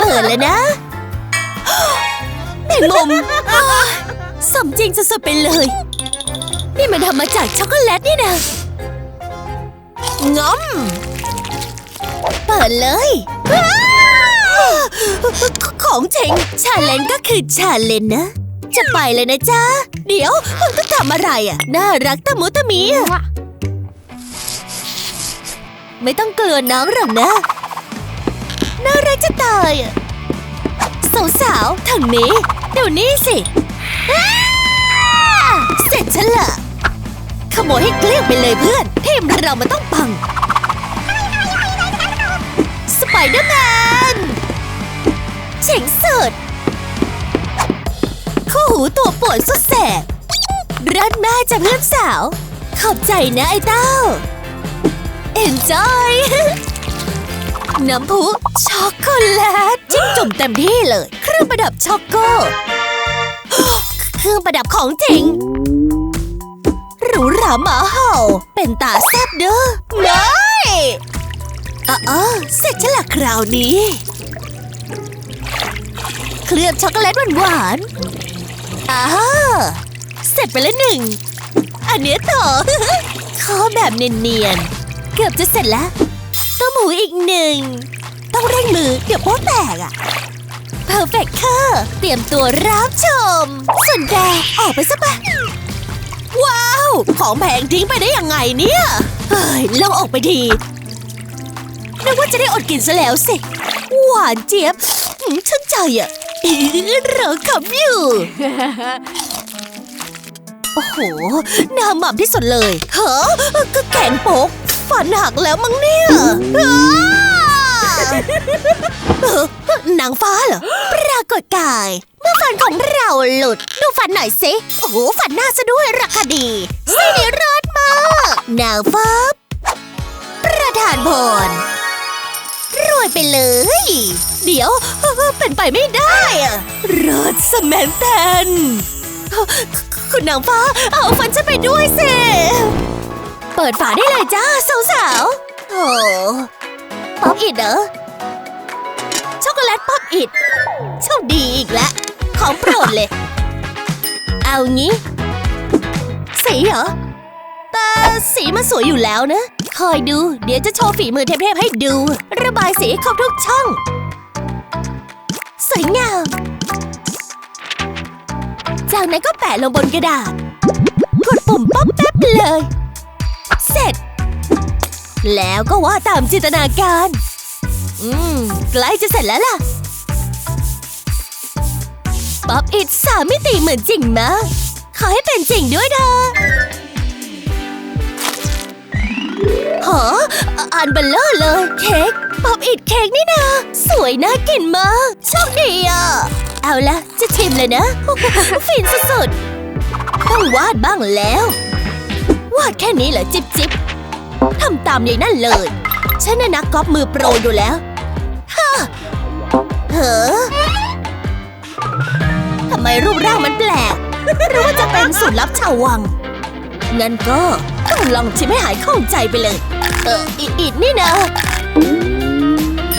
เปิดแล้วนะแมงมุมสมจริงสุดๆไปเลย นี่มันทำมาจากช็อกโกแลตนี่นะงอมเปิดเลยของเจงชาเลนก็คือชาเลนนะ จะไปเลยนะจ๊ะ เดี๋ยวต้องทำอะไรอะ น่ารักตะมุตะมีอะไม่ต้องกลัวน้องหรอกนะ น่ารักจะตายสาวๆทางนี้ เดี๋ยวนี้สิ เสร็จฉันละขโมยให้เกลี้ยงไปเลยเพื่อนทีมเรามันต้องปัง สไปเดอร์แมนเจ๋งสุดคู่หูตัวป่วนสุดแสบรัดมากจากเพื่อนสาว ขอบใจนะไอ้เต้า enjoy น้ำพุช็อกโกแลตจิ้มจุ่มเต็มที่เลย เครื่องประดับช็อกโก เครื่องประดับของจริงหรูหราหมาเห่า เป็นตาแซบเด้อไม่อ๋อเสร็จฉันละคราวนี้ เคลือบช็อกโกแลตหวานๆอ้าเสร็จไปแล้วหนึ่ง อันนี้ต่อข้อแบบเนียนๆ เกือบจะเสร็จแล้ว ต้มหูอีกหนึ่ง ต้องเร่งมือเดี๋ยวโป๊ะแตกอะเพอร์เฟกค่ะเตรียมตัวรับชมส่วนแกออกไปซะปะว้าว ของแพงทิ้งไปได้ยังไงเนี่ย เฮ้ยลองออกไปทีนึกว่าจะได้อดกินซะแล้วสิ หวานเจี๊ยบหืมชื่นใจอะอีเราขับอยู่ โอ้โหหน้าหม่ำที่สุดเลยเฮ้อก็แขนโป๊ก ฟันหักแล้วมั้งเนี่ยนางฟ้าเหรอ ปรากฏกาย เมื่อฟันของเราหลุด ดูฟันหน่อยสิ โอ้โห ฟันหน้าซะด้วยราคาดีส้นี่รอดมาก นางฟ้า ประธานพรรวยไปเลย เดี๋ยว เป็นไปไม่ได้อะรถสแมนแตนคุณนางฟ้า เอาฟันฉันไปด้วยสิ เปิดฝาได้เลยจ้าสาวๆโอ้ป๊อปอิดเหรอ ช็อกโกแลตป๊อปอิดโชคดีอีกแล้วของโปรดเลย เอางี้ สีเหรอแต่สีมันสวยอยู่แล้วนะ คอยดู เดี๋ยวจะโชว์ฝีมือเทพๆให้ดู ระบายสีให้ครบทุกช่อง สวยงาม จากนั้นก็แปะลงบนกระดาษ แล้วก็วาดตามจินตนาการ อืม ใกล้จะเสร็จแล้วล่ะ ป๊อปอิดสามมิติเหมือนจริงมากขอให้เป็นจริงด้วยเถอะหออันเบลเลอร์เลย เค้ก ป๊อปอิดเค้กนี่นะสวยน่ากินมากโชคดีอะ เอาละจะชิมเลยนะ ฟินสุดๆ ต้องวาดบ้างแล้ว วาดแค่นี้เหรอ จิบจิบ ทำตามยางนั้นเลย ฉันน่ะนักก๊อปมือโปรอยู่แล้วฮ่าเฮ้อทำไมรูปร่างมันแปลก หรือว่าจะเป็นสูตรลับชาววัง งั้นก็ต้องลองชิมให้หายข้องใจไปเลย เอออีอิดนี่นะ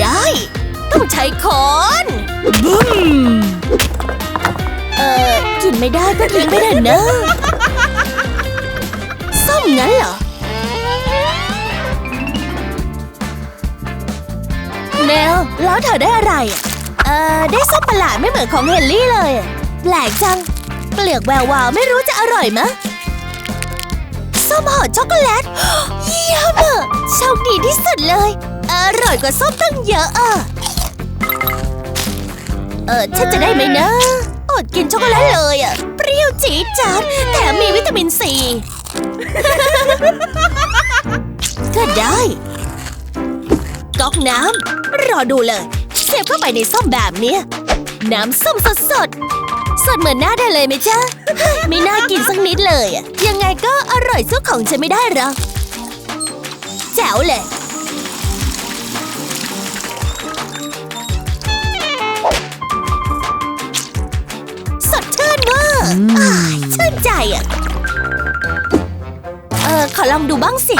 ได้ ต้องใช้ค้อนบึ้มเออกินไม่ได้ก็ทิ้งไปเถอะเนอะส้มงั้นเหรอ เนลแล้วเธอได้อะไรอะเออได้ส้มประหลาดไม่เหมือนของเฮนรี่เลย แปลกจัง เปลือกแวววาวไม่รู้จะอร่อยมะส้มห่อช็อกโกแลตเยี่ยมอะโชคดีที่สุดเลย อร่อยกว่าส้มตั้งเยอะอะเออฉันจะได้ไหมนะ อดกินช็อกโกแลตเลยอะเปรี้ยวจี๊ดจ๊าดแถมมีวิตามินซีก็ได้ ก๊อกน้ำรอดูเลยเสียบเข้าไปในส้มแบบเนี้ยน้ำส้มสดสดๆสดเหมือนหน้าได้เลยไหมจ๊ะ ไม่น่ากินสักนิดเลยอะยังไงก็อร่อยสู้ของฉันไม่ได้หรอกแจ๋วเลยสดชื่นเวอร์อ้ายชื่นใจอะ เออขอลองดูบ้างสิ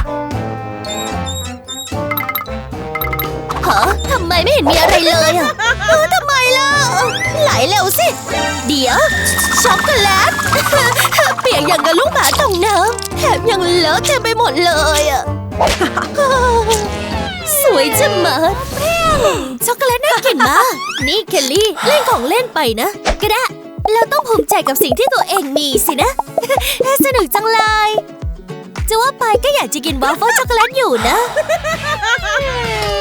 เหรอทำไมไม่เห็นมีอะไรเลยอะเออดี๋ยว ช็อกโกแลต เปียกอย่างกับลูกหมาตกน้ำแถมยังเลอะเต็มไปหมดเลยอะสวยจังมาดช็อกโกแลตน่ากินมาก นี่เคลลี่ เล่นของเล่นไปนะ ก็ได้เราต้องภูมิใจกับสิ่งที่ตัวเองมีสินะ สนุกจังเลย จะว่าไปก็อยากจะกินวาฟเฟิลช็อกโกแลตอยู่นะ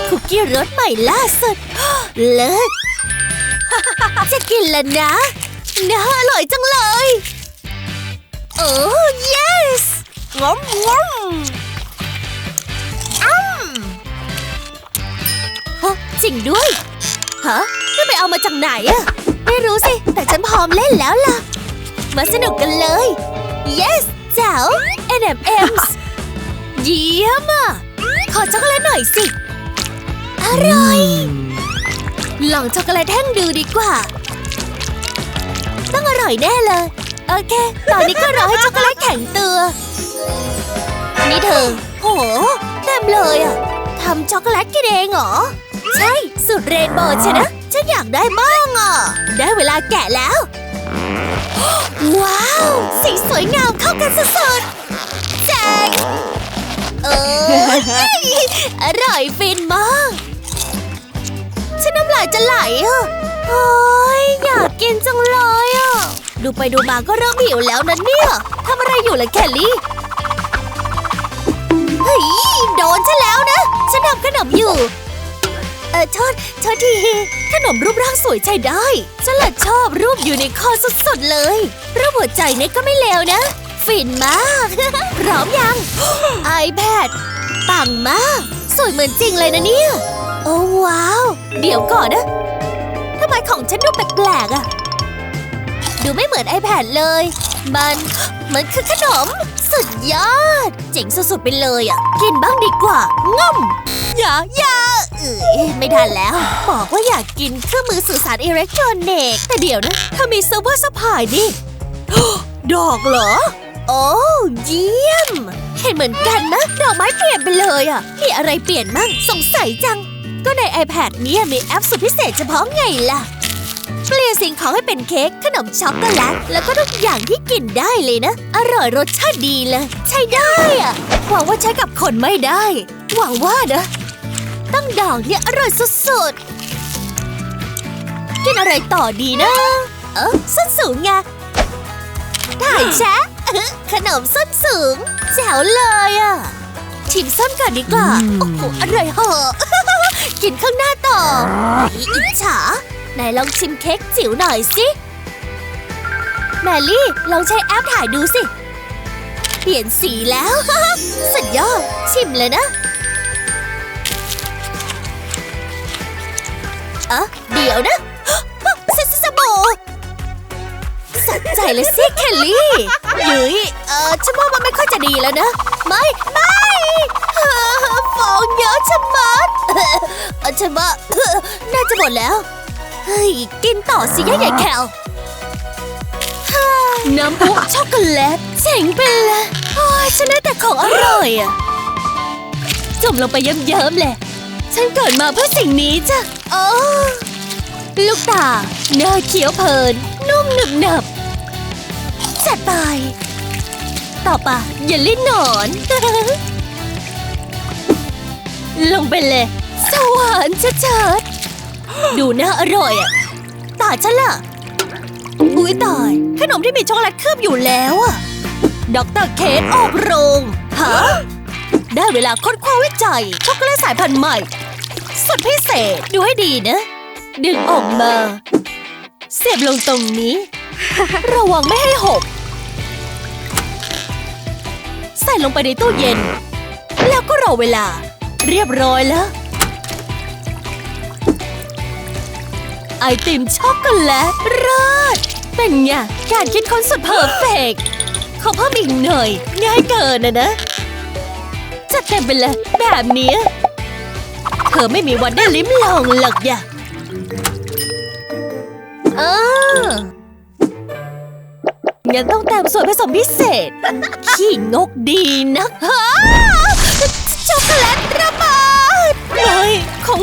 คุกกี้รสใหม่ล่าสุด เลิศจะกินแล้วนะน่าอร่อยจังเลย โอ้ yes งอมงอมอ้ำฮะจริงด้วย ฮะนี่ไปเอามาจากไหนอะไม่รู้สิ แต่ฉันพร้อมเล่นแล้วล่ะ มาสนุกกันเลย yes แจ๋ว N&M's เยี่ยมอะขอช็อกโกแลตหน่อยสิ อร่อย ลองช็อกโกแลตแท่งดูดีกว่า ต้องอร่อยแน่เลย โอเค ตอนนี้ก็รอให้ช็อกโกแลตแข็งตัว นี่เธอ โหเต็มเลยอะทำช็อกโกแลตกินเองเหรอ ใช่ สุดเรนโบว์ชนะ ฉันอยากได้บ้างอะ ได้เวลาแกะแล้ว ว้าว สีสวยงามเข้ากันสุดๆแจ๋งเออ อร่อยฟินมากำลายจะไหลอะโอ้ยอยากกินจังเลยอะ ดูไปดูมาก็เริ่มหิวแล้วนะเนี่ยทำอะไรอยู่ล่ะแคลลี่เฮ้ยโดนฉันแล้วนะ ฉันทำขนมอยู่ เออโทษโทษทีขนมรูปร่างสวยใช้ได้ ฉันละชอบรูปอยู่ในคอสุดๆเลยรูปหัวใจเนี่ยก็ไม่เลวนะ ฟินมาก พร้อมยัง iPad ปังมาก สวยเหมือนจริงเลยนะเนี่ย โอ้ว้าว เดี๋ยวก่อนนะทำไมของฉันดูแปลกๆอะดูไม่เหมือน iPad เลย มันมันคือขนม สุดยอด เจ๋งสุดๆไปเลยอะกินบ้างดีกว่าง่อมอย่าอย่าเอ้ยไม่ทันแล้ว บอกว่าอยากกินเครื่องมือสื่อสารอิเล็กทรอนิกส์แต่เดี๋ยวนะเธอมีเซิร์ฟเวอร์สปายนี่ ดอกเหรอ โอ้เยี่ยม เห็นเหมือนกันนะดอกไม้เปลี่ยนไปเลยอะมีอะไรเปลี่ยนมั่งสงสัยจัง ก็ใน iPad เนี่ยมีแอปสุดพิเศษเฉพาะไงล่ะ เปลี่ยนสิ่งของให้เป็นเค้กขนมช็อกโกแลตแล้วก็ทุกอย่างที่กินได้เลยนะ อร่อยรสชาติดีเลย ใช้ได้อะหวังว่าใช้กับคนไม่ได้ หวังว่านะตั้งดอกเนี่ยอร่อยสุดๆ กินอะไรต่อดีนะ เออส้นสูงไงถ่ายแชะขนมส้นสูงแจ๋วเลยอะ ชิมส้นก่อนดีกว่า โอ้โห อร่อยเหอะกินข้างหน้าต่ออีอิจฉาไหนลองชิมเค้กจิ๋วหน่อยสิ แมลี่ ลองใช้แอปถ่ายดูสิ เปลี่ยนสีแล้ว สุดยอด ชิมเลยนะ เอะเดี๋ยวนะสสสบู่สะใจเลยสิ เคลลี่ยุยเออฉันว่ามันไม่ค่อยจะดีแล้วนะ ไม่ ไม่เออ ฟองเยอะชะมัดเออฉันว่าน่าจะหมดแล้ว เฮ้ย กินต่อสิยายใหญ่แคลน้ำพุช็อกโกแลตเจ๋งไปเลยโอ้ยฉันได้แต่ของอร่อยอะจมลงไปเยิ้มๆเลยฉันเกิดมาเพื่อสิ่งนี้จ้ะโอ้ลูกตาเนื้อเขียวเพลิน นุ่มหนึบหนับจัดไป ต่อไปอย่าลิ้นหนอน ลงไปเลยสวรรค์ชัดๆดูน่าอร่อยอะตาฉันล่ะ อุ้ยตาย ขนมที่มีช็อกโกแลตเคลือบอยู่แล้วอะด็อกเตอร์เคทออกโรงฮะได้เวลาค้นคว้าวิจัย ช็อกโกแลตสายพันธุ์ใหม่ สุดพิเศษดูให้ดีนะ ดึงออกมา เสียบลงตรงนี้ ระวังไม่ให้หก ใส่ลงไปในตู้เย็น แล้วก็รอเวลา เรียบร้อยแล้ว ไอติมช็อกโกแลตรสเป็นไงการคิดค้นสุดเพอร์เฟกต์ขอเพิ่มอีกหน่อย ง่ายเกินนะนะ จัดเต็มไปเลยแบบนี้ เธอไม่มีวันได้ลิ้มลองหรอกอย่าเอองั้นต้องเติมส่วนผสมพิเศษ ขี้งกดีนักฮะช็อกโกแลต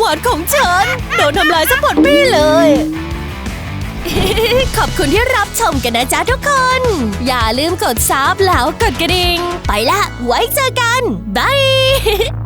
หวานของฉัน โดนทำลายซะหมดพี่เลย ขอบคุณที่รับชมกันนะจ๊ะทุกคน อย่าลืมกดซับแล้วกดกระดิ่ง ไปละ ไว้เจอกัน บาย